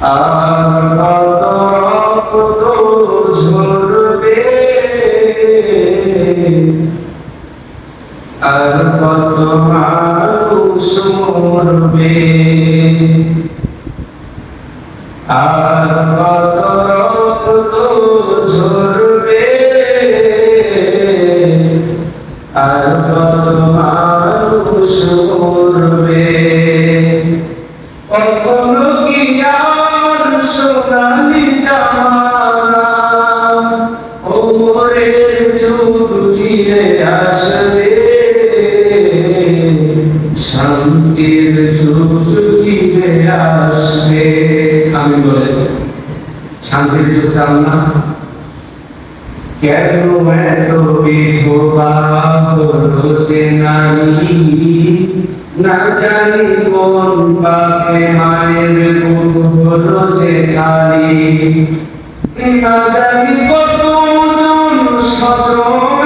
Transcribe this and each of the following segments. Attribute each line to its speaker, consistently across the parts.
Speaker 1: আর কত মানুষ মরবে? আর কত রক্ত ঝরবে আর কত মানুষ মরবে ফিরে আসবে। শান্তির যুগ ফিরে আসবে। আমি বলে শান্তির যুগ চান না। না জানি কোন পাপে মায়ের বুক হলো যে খালি। না জানি কতজন স্বজন হারানো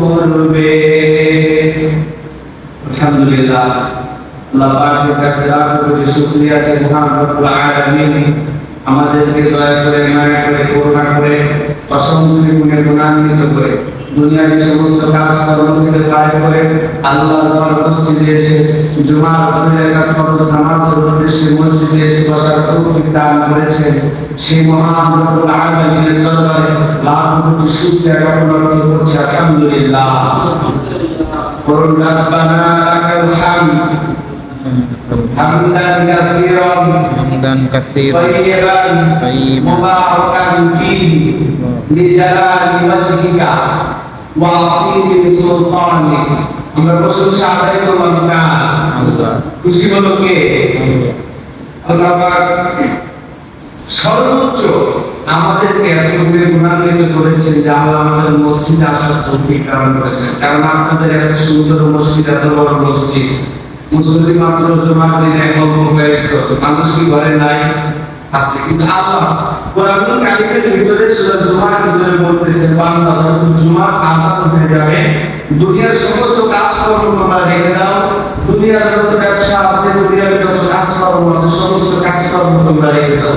Speaker 1: মরবে। আলহামদুলিল্লাহ, আল্লাহ পাকের কাছে লাখ কোটি শুকরিয়া আছে, মহান রব্বুল আলামিন। আমাদেরকে দয়া করে, মায়া করে, করুণা করে, অসংখ্য গুণে গুণান্বিত করে, দুনিয়ার সমস্ত কাজ কর্ম থেকে ত্যাগ করে এসে একটা নামাজের উদ্দেশ্যে মসজিদে এসে বসার দান করেছেন। সেই মহান রব্বুল আলামিনের দরবারে khusyuknya kamu bekerja alhamdulillah Qul Rabbana lakal hamd hamdan katsiran hamdan
Speaker 2: katsiran tayyiban
Speaker 1: mubarakan
Speaker 2: fihi
Speaker 1: li jalali wajhika wa aqimi sultanik আমরা প্রশংসা আদায় করলাম
Speaker 2: না
Speaker 1: খুশি আমাদেরকে এত গুণে গুণান্বিত করেছেন যে আল্লাহ আমাদের মসজিদে আসার তৌফিক দান করেছেন। কারণ আপনাদের এত সুন্দর মসজিদ, এত বড় মসজিদ। মুসলিম মাত্র জমা দিন এক লক্ষ কয়েকশো মানুষ কি ঘরে নাই? আছে। কিন্তু আল্লাহ কোরআনুল কারিমের ভিতরে সূরা জুমার ভিতরে বলতেছেন বান্দা, যখন জুমার আযান হয়ে যাবে, দুনিয়ার সমস্ত কাজকর্ম তোমরা রেখে দাও। দুনিয়ার যত ব্যবসা আছে, দুনিয়ার যত কাজকর্ম আছে, সমস্ত কাজকর্ম তোমরা রেখে দাও।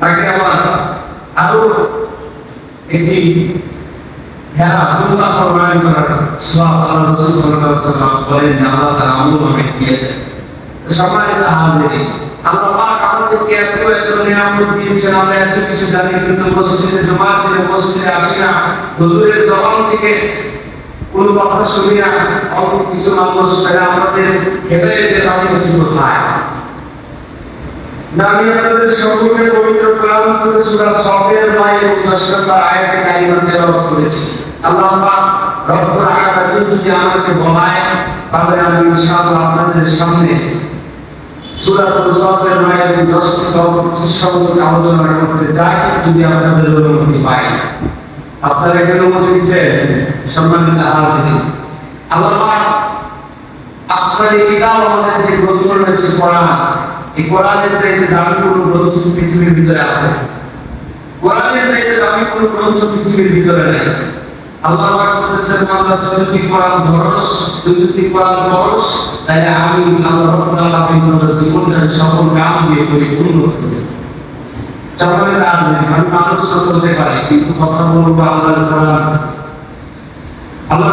Speaker 1: তাকে আবার আরও একটি হ্যাঁ আব্দুল্লাহ ফরমান করার সওয়াব আল্লাহ রাসূল সাল্লাল্লাহু ওয়াসাল্লাম বলেন যে আল্লাহ তাআলা আমল নামে দিয়ে দেন। সম্মানিত হাজিরিন, আল্লাহ পাক আমাদেরকে এত এত নিয়ামত দিয়েছেন তারা আমাদের কোথায়? আমি আপনাদের সম্মুখে পবিত্র কোরআন থেকে সূরা সফের মায়ের 19 আয়াতে কারিমা তেলাওয়াত করেছি। আল্লাহ পাক রব্বুল আলামিন যদি আমাকে বলায়, তাহলে আমি ইনশাআল্লাহ আপনাদের সামনে সূরা সফের মায়ের 10 থেকে 25 সম্পর্কে আলোচনা করতে যাই যদি আপনাদের অনুমতি পাই। আপনারা এখানে অনুমতি দিচ্ছেন? সম্মানিত আল্লাহ পাক কিতাব আমাদের যে গ্রন্থ রয়েছে কোরআন এই কোরআনের চাইতে দামি কোনো গ্রন্থ পৃথিবীর ভিতরে আছে? কোরআনের চাইতে দামি কোনো গ্রন্থ পৃথিবীর ভিতরে নেই। আল্লাহ বলেছেন তুই যদি কোরআন ধরস যদি কোরআন পড়স তাহলে আমি আল্লাহ আলামিন জীবনটাকে সকল কাম দিয়ে আমি মানুষ করতে পারি, কিন্তু কথা বলব আল্লাহর কোরআন। আল্লাহ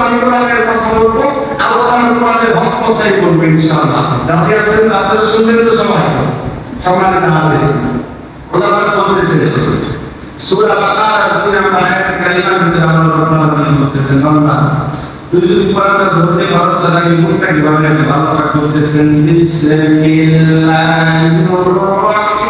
Speaker 1: পর্যন্ত কোরআনের কথা বলব আল্লাহ কোরআনের হক কথাই বলব ইনশাআল্লাহ। রাজি আছেন আপনার শুনবেন তো সবাই? সবাই না হবে। ওলামা বলতেছে, সূরা বাকারা দুই নম্বর আয়াতের কালিমার ভিতরে আল্লাহ তাআলা বলতেছেন বান্দা, তুই যদি কোরআনটা ধরতে পারো, তাহলে আমি মুখটা কীভাবে ভালো করে বলতেছেন, বিসমিল্লাহির রহমানির